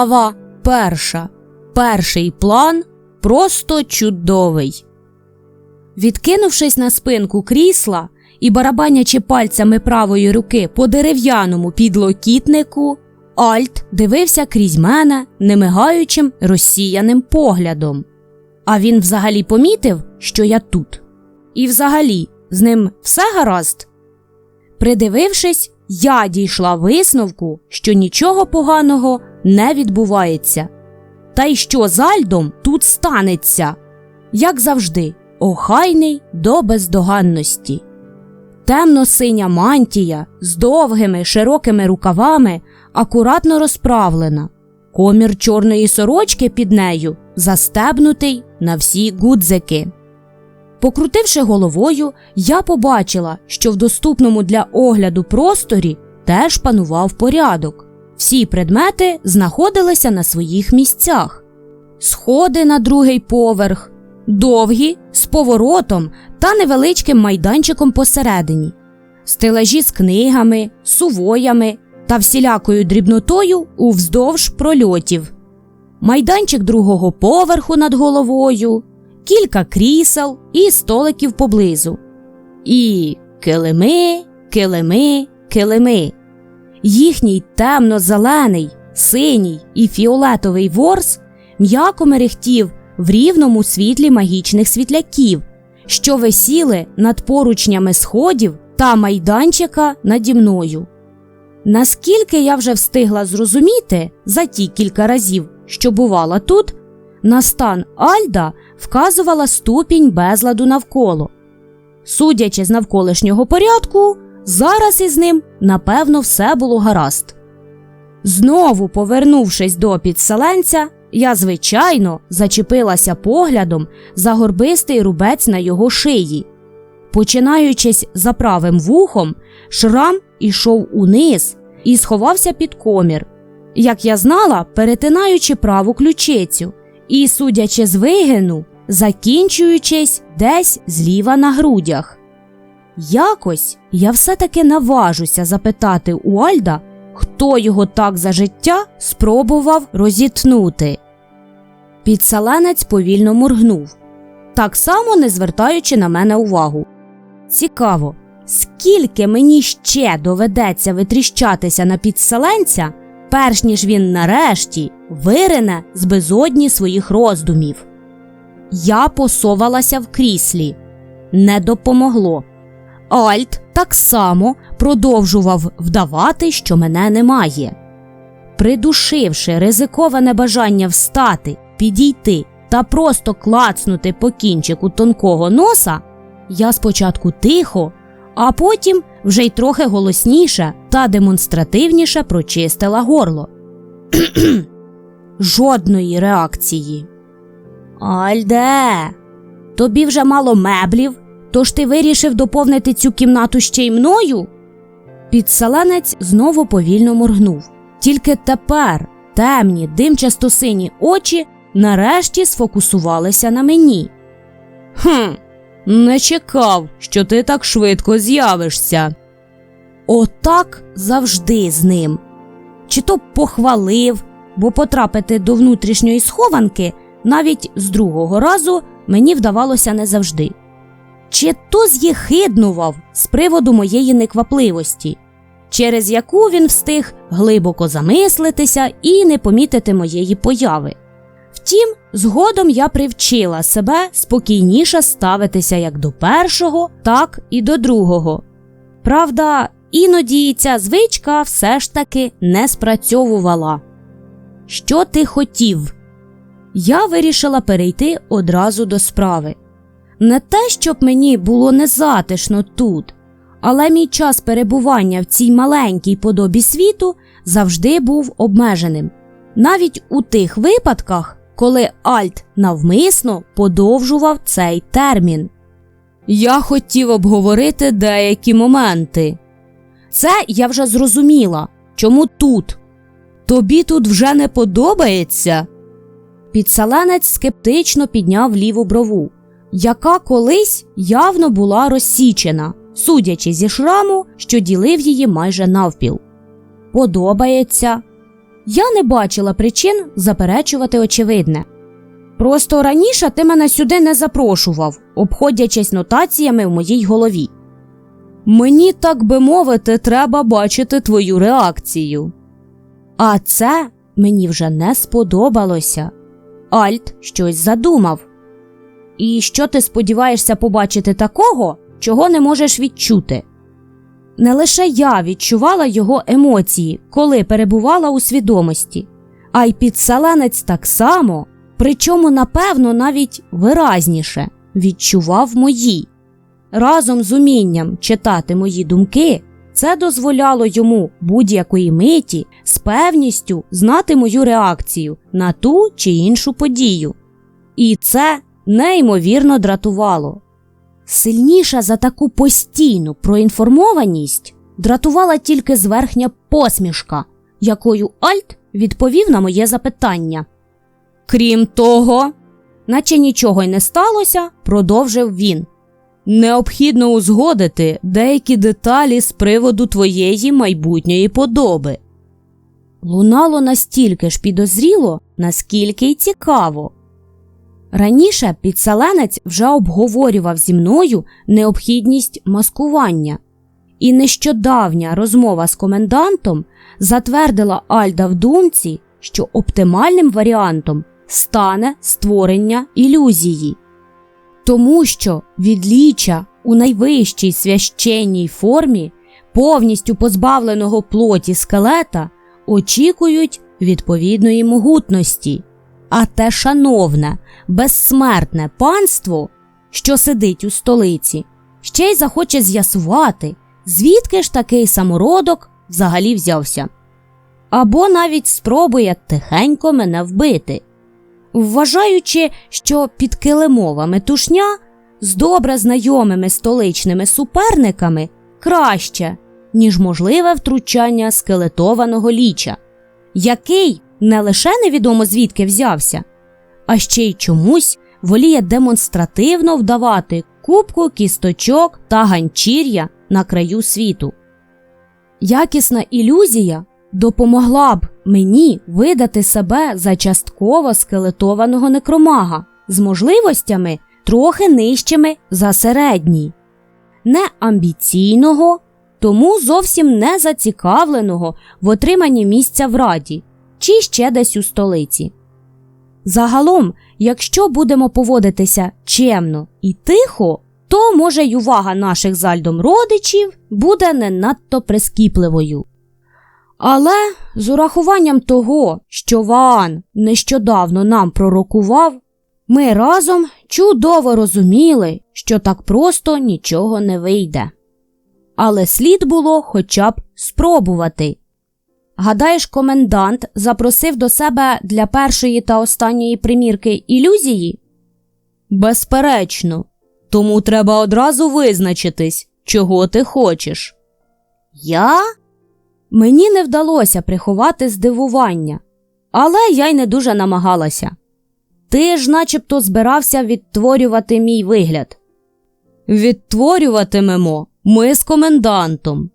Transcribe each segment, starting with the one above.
Глава перша. Перший план просто чудовий. Відкинувшись на спинку крісла і барабанячи пальцями правої руки по дерев'яному підлокітнику, Альт дивився крізь мене немигаючим розсіяним поглядом. А він взагалі помітив, що я тут. І взагалі, з ним все гаразд. Придивившись, я дійшла висновку, що нічого поганого не відбувається. Та й що з Альдом тут станеться? Як завжди, охайний до бездоганності. Темно-синя мантія з довгими широкими рукавами акуратно розправлена, комір чорної сорочки під нею застебнутий на всі гудзики. Покрутивши головою, я побачила, що в доступному для огляду просторі теж панував порядок. Всі предмети знаходилися на своїх місцях. Сходи на другий поверх, довгі з поворотом та невеличким майданчиком посередині, стелажі з книгами, сувоями та всілякою дрібнотою уздовж прольотів, майданчик другого поверху над головою, кілька крісел і столиків поблизу. І килими, килими, килими. Їхній темно-зелений, синій і фіолетовий ворс м'яко мерехтів в рівному світлі магічних світляків, що висіли над поручнями сходів та майданчика наді мною. Наскільки я вже встигла зрозуміти за ті кілька разів, що бувала тут, на стан Альда вказувала ступінь безладу навколо. Судячи з навколишнього порядку, зараз із ним напевно все було гаразд. Знову повернувшись до підселенця, я, звичайно, зачепилася поглядом за горбистий рубець на його шиї. Починаючись за правим вухом, шрам ішов униз і сховався під комір, як я знала, перетинаючи праву ключицю, і, судячи з вигину, закінчуючись десь зліва на грудях. Якось я все-таки наважуся запитати у Альда, хто його так за життя спробував розітнути. Підселенець повільно моргнув, так само не звертаючи на мене увагу. Цікаво, скільки мені ще доведеться витріщатися на підселенця, перш ніж він нарешті вирине з безодні своїх роздумів. Я посовалася в кріслі. Не допомогло. Альт так само продовжував вдавати, що мене немає. Придушивши ризиковане бажання встати, підійти та просто клацнути по кінчику тонкого носа, я спочатку тихо, а потім вже й трохи голосніше та демонстративніше прочистила горло. Жодної реакції. Альде, тобі вже мало меблів, тож ти вирішив доповнити цю кімнату ще й мною? Підселенець знову повільно моргнув. Тільки тепер темні, димчасто сині очі нарешті сфокусувалися на мені. Хм, не чекав, що ти так швидко з'явишся. Отак завжди з ним. Чи то похвалив, бо потрапити до внутрішньої схованки навіть з другого разу мені вдавалося не завжди. Чи то з'єхиднував з приводу моєї неквапливості, через яку він встиг глибоко замислитися і не помітити моєї появи. Втім, згодом я привчила себе спокійніше ставитися як до першого, так і до другого. Правда, іноді ця звичка все ж таки не спрацьовувала. Що ти хотів? Я вирішила перейти одразу до справи. Не те, щоб мені було незатишно тут, але мій час перебування в цій маленькій подобі світу завжди був обмеженим, навіть у тих випадках, коли Альт навмисно подовжував цей термін. Я хотів обговорити деякі моменти. Це я вже зрозуміла. Чому тут? Тобі тут вже не подобається? Підселенець скептично підняв ліву брову, яка колись явно була розсічена, судячи зі шраму, що ділив її майже навпіл. Подобається. Я не бачила причин заперечувати очевидне. Просто раніше ти мене сюди не запрошував, обходячись нотаціями в моїй голові. Мені, так би мовити, треба бачити твою реакцію. А це мені вже не сподобалося. Альт щось задумав. І що ти сподіваєшся побачити такого, чого не можеш відчути? Не лише я відчувала його емоції, коли перебувала у свідомості, а й підселенець так само, причому, напевно, навіть виразніше відчував мої. Разом з умінням читати мої думки, це дозволяло йому будь-якої миті з певністю знати мою реакцію на ту чи іншу подію. І це неймовірно дратувало. Сильніша за таку постійну проінформованість дратувала тільки зверхня посмішка, якою Альт відповів на моє запитання. Крім того, наче нічого й не сталося, продовжив він. Необхідно узгодити деякі деталі з приводу твоєї майбутньої подоби. Лунало настільки ж підозріло, наскільки й цікаво. Раніше підселенець вже обговорював зі мною необхідність маскування, і нещодавня розмова з комендантом затвердила Альда в думці, що оптимальним варіантом стане створення ілюзії. Тому що відліча у найвищій священній формі, повністю позбавленого плоті скелета, очікують відповідної могутності, а те шановне, безсмертне панство, що сидить у столиці, ще й захоче з'ясувати, звідки ж такий самородок взагалі взявся, або навіть спробує тихенько мене вбити. Вважаючи, що підкилимова метушня з добре знайомими столичними суперниками краще, ніж можливе втручання скелетованого ліча, який не лише невідомо звідки взявся, а ще й чомусь воліє демонстративно вдавати кубку кісточок та ганчір'я на краю світу. Якісна ілюзія допомогла б мені видати себе за частково скелетованого некромага з можливостями трохи нижчими за середній, не амбіційного, тому зовсім не зацікавленого в отриманні місця в раді чи ще десь у столиці. Загалом, якщо будемо поводитися чемно і тихо, то може й увага наших зальдом родичів буде не надто прискіпливою. Але з урахуванням того, що Ваан нещодавно нам пророкував, ми разом чудово розуміли, що так просто нічого не вийде. Але слід було хоча б спробувати. Гадаєш, комендант запросив до себе для першої та останньої примірки ілюзії? Безперечно, тому треба одразу визначитись, чого ти хочеш. Я? Мені не вдалося приховати здивування, але я й не дуже намагалася. Ти ж начебто збирався відтворювати мій вигляд. Відтворюватимемо ми з комендантом.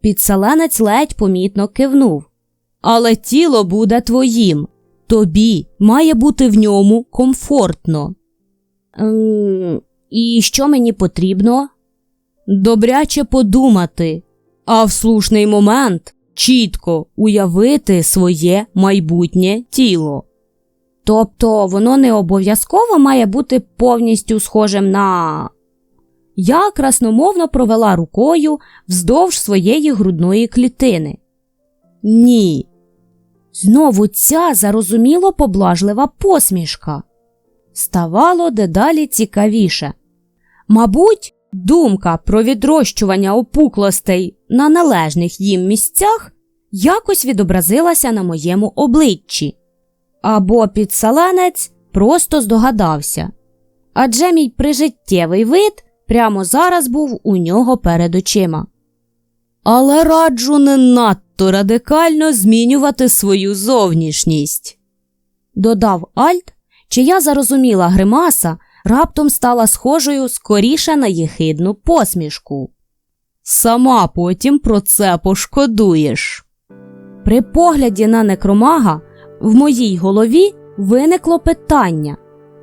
Підселенець ледь помітно кивнув. Але тіло буде твоїм. Тобі має бути в ньому комфортно. Ем, і що мені потрібно? Добряче подумати, а в слушний момент чітко уявити своє майбутнє тіло. Тобто воно не обов'язково має бути повністю схожим на. Я красномовно провела рукою вздовж своєї грудної клітини. Ні. Знову ця зарозуміло поблажлива посмішка. Ставало дедалі цікавіше. Мабуть, Думка про відрощування опуклостей на належних їм місцях якось відобразилася на моєму обличчі, або підселенець просто здогадався, адже мій прижиттєвий вид прямо зараз був у нього перед очима. Але раджу не надто радикально змінювати свою зовнішність, додав Альт, чия зарозуміла гримаса раптом стала схожою скоріше на єхидну посмішку. Сама потім про це пошкодуєш. При погляді на некромага в моїй голові виникло питання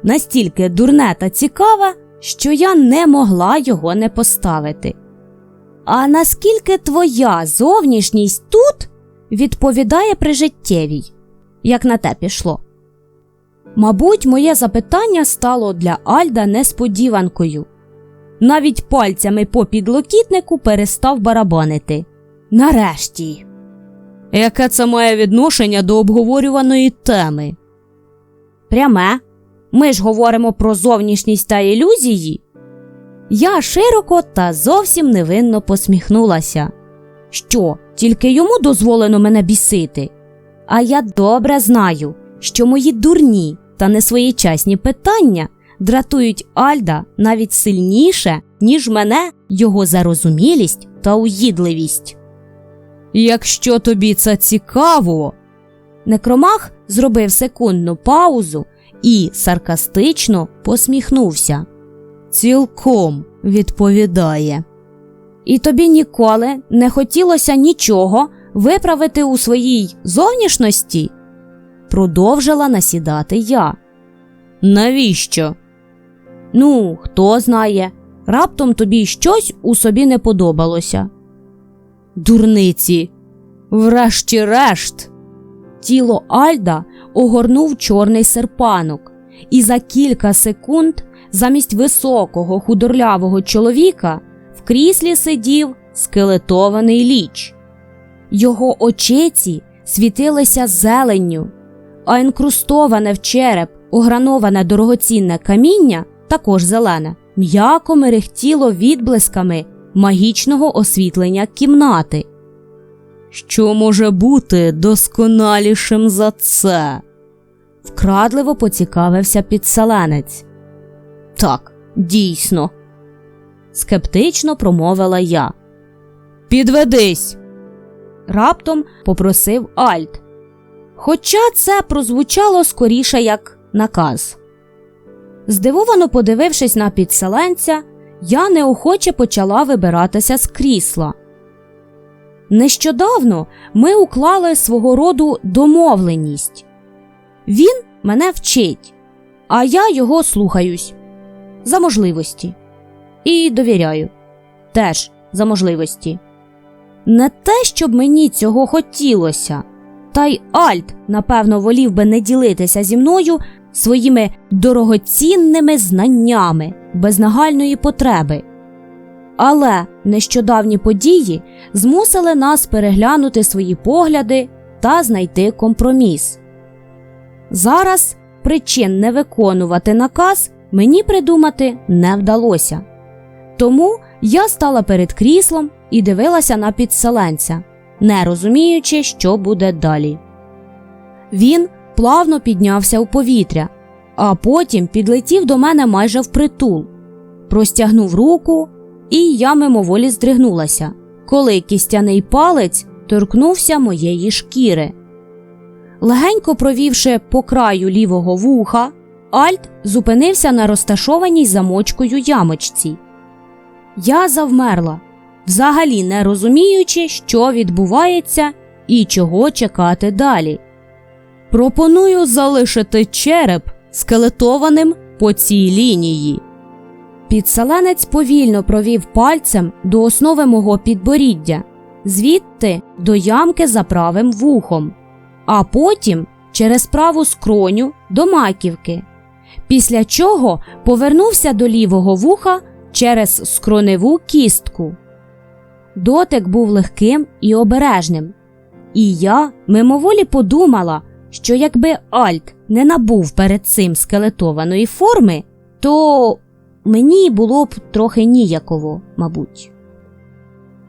настільки дурне та цікаве, що я не могла його не поставити. А наскільки твоя зовнішність тут відповідає прижиттєвій, як на те пішло? Мабуть, моє запитання стало для Альда несподіванкою. Навіть пальцями по підлокітнику перестав барабанити. Нарешті. Яке це має відношення до обговорюваної теми? Пряме. Ми ж говоримо про зовнішність та ілюзії. Я широко та зовсім невинно посміхнулася. Що, тільки йому дозволено мене бісити? А я добре знаю, що мої дурні та несвоєчасні питання дратують Альда навіть сильніше, ніж мене його зарозумілість та уїдливість. Якщо тобі це цікаво. Некромах зробив секундну паузу і саркастично посміхнувся. Цілком відповідає. І тобі ніколи не хотілося нічого виправити у своїй зовнішності? Продовжила насідати я. Навіщо? Ну, хто знає, раптом тобі щось у собі не подобалося. Дурниці, врешті-решт. Тіло Альда огорнув чорний серпанок, і за кілька секунд замість високого худорлявого чоловіка в кріслі сидів скелетований ліч. Його очиці світилися зеленню, а інкрустоване в череп ограноване дорогоцінне каміння, також зелене, м'яко мерехтіло відблисками магічного освітлення кімнати. Що може бути досконалішим за це? вкрадливо поцікавився підселенець. Так, дійсно, скептично промовила я. Підведись. Раптом попросив Альт. Хоча це прозвучало скоріше як наказ. Здивовано подивившись на підселенця, я неохоче почала вибиратися з крісла. Нещодавно ми уклали свого роду домовленість. Він мене вчить, а я його слухаюсь за можливості і довіряю теж за можливості. Не те, щоб мені цього хотілося, та й Альт, напевно, волів би не ділитися зі мною своїми дорогоцінними знаннями без нагальної потреби. Але нещодавні події змусили нас переглянути свої погляди та знайти компроміс. Зараз причин не виконувати наказ мені придумати не вдалося. Тому я стала перед кріслом і дивилася на підселенця, не розуміючи, що буде далі. Він плавно піднявся у повітря, а потім підлетів до мене майже впритул, простягнув руку, і я мимоволі здригнулася, коли кістяний палець торкнувся моєї шкіри. Легенько провівши по краю лівого вуха, Альт зупинився на розташованій замочкою ямочці. Я завмерла, взагалі не розуміючи, що відбувається і чого чекати далі. Пропоную залишити череп скелетованим по цій лінії. Підселенець повільно провів пальцем до основи мого підборіддя, звідти до ямки за правим вухом, а потім через праву скроню до маківки, після чого повернувся до лівого вуха через скроневу кістку. Дотик був легким і обережним, і я мимоволі подумала, що якби Альт не набув перед цим скелетованої форми, то мені було б трохи ніяково, мабуть.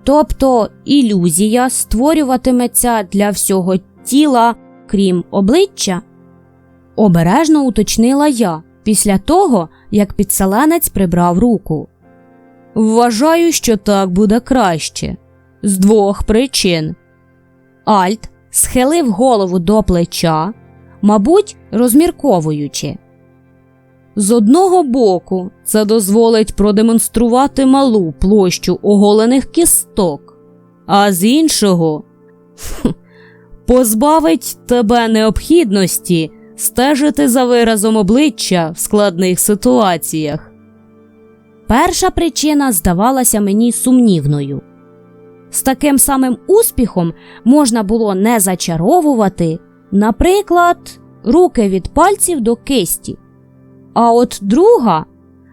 Тобто ілюзія створюватиметься для всього тіла, крім обличчя, обережно уточнила я після того, як підселенець прибрав руку. Вважаю, що так буде краще з двох причин. Альт схилив голову до плеча, мабуть, розмірковуючи. З одного боку, це дозволить продемонструвати малу площу оголених кісток, а з іншого позбавить тебе необхідності стежити за виразом обличчя в складних ситуаціях. Перша причина здавалася мені сумнівною. З таким самим успіхом можна було не зачаровувати, наприклад, руки від пальців до кисті. А от друга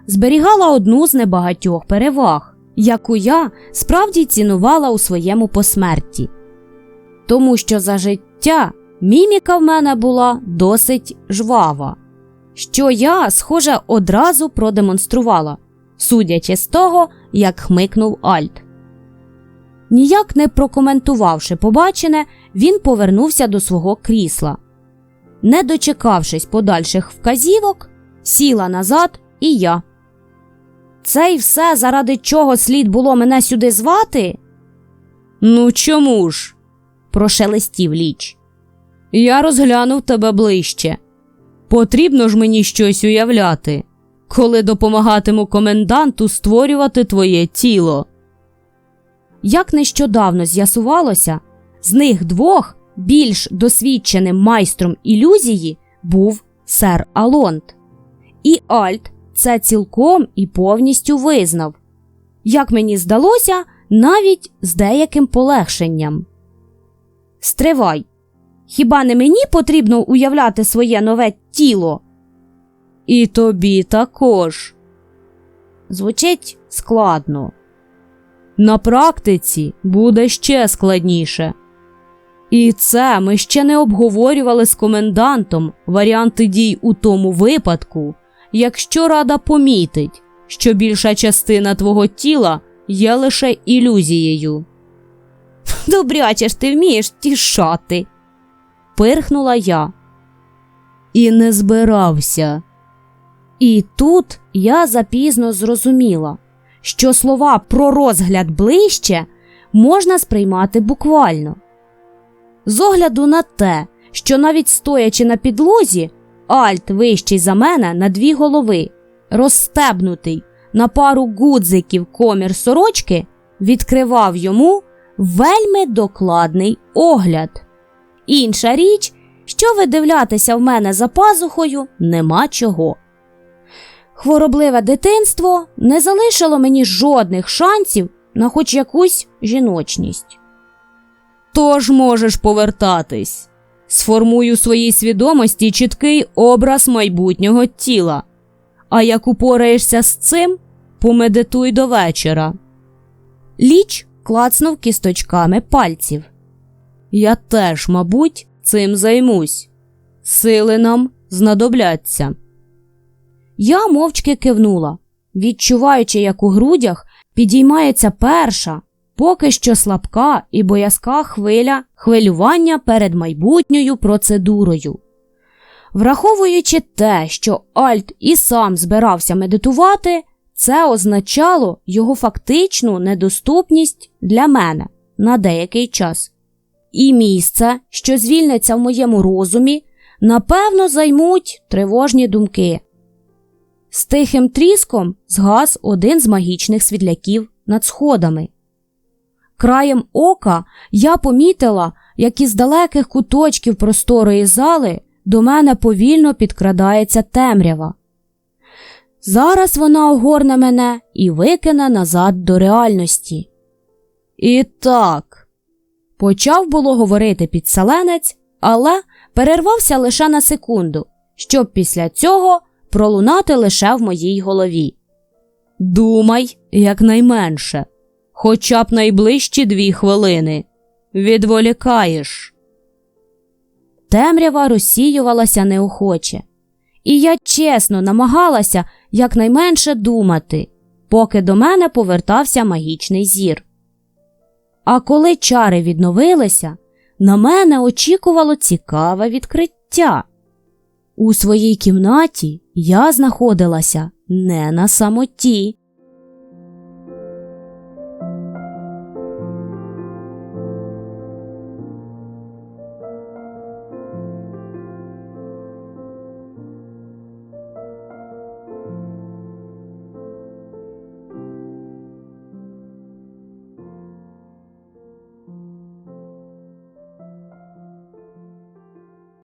зберігала одну з небагатьох переваг, яку я справді цінувала у своєму посмерті. Тому що за життя міміка в мене була досить жвава, що я, схоже, одразу продемонструвала, судячи з того, як хмикнув Альт. Ніяк не прокоментувавши побачене, він повернувся до свого крісла. Не дочекавшись подальших вказівок, сіла назад і я. Це й все, заради чого слід було мене сюди звати? Ну, чому ж? прошелестів ліч. Я розглянув тебе ближче. Потрібно ж мені щось уявляти, коли допомагатиму коменданту створювати твоє тіло. Як нещодавно з'ясувалося, з них двох більш досвідченим майстром ілюзії був сер Алонт. І Альт це цілком і повністю визнав. Як мені здалося, навіть з деяким полегшенням. Стривай. Хіба не мені потрібно уявляти своє нове тіло? І тобі також. Звучить складно. На практиці буде ще складніше. І це ми ще не обговорювали з комендантом варіанти дій у тому випадку, якщо рада помітить, що більша частина твого тіла є лише ілюзією. Добряче ж ти вмієш тішати, пирхнула я. І не збирався. І тут я запізно зрозуміла, що слова про розгляд ближче можна сприймати буквально. З огляду на те, що навіть стоячи на підлозі, Альт вищий за мене на дві голови, розстебнутий на пару гудзиків комір сорочки, відкривав йому вельми докладний огляд. Інша річ, що видивлятися в мене за пазухою нема чого. Хворобливе дитинство не залишило мені жодних шансів на хоч якусь жіночність. Тож можеш повертатись. Сформуй у своїй свідомості чіткий образ майбутнього тіла. А як упораєшся з цим, помедитуй до вечора. Ліч клацнув кісточками пальців. Я теж, мабуть, цим займусь. Сили нам знадобляться. Я мовчки кивнула, відчуваючи, як у грудях підіймається перша, поки що слабка і боязка хвиля хвилювання перед майбутньою процедурою. Враховуючи те, що Альт і сам збирався медитувати, це означало його фактичну недоступність для мене на деякий час. І місце, що звільниться в моєму розумі, напевно, займуть тривожні думки. З тихим тріском згас один з магічних світляків над сходами. Краєм ока я помітила, як із далеких куточків просторої зали до мене повільно підкрадається темрява. Зараз вона огорне мене і викине назад до реальності. І так, почав було говорити підселенець, але перервався лише на секунду, щоб після цього пролунати лише в моїй голові. Думай якнайменше, хоча б найближчі дві хвилини. Відволікаєш. Темрява розсіювалася неохоче, і я чесно намагалася якнайменше думати, поки до мене повертався магічний зір. А коли чари відновилися, на мене очікувало цікаве відкриття. У своїй кімнаті я знаходилася не на самоті.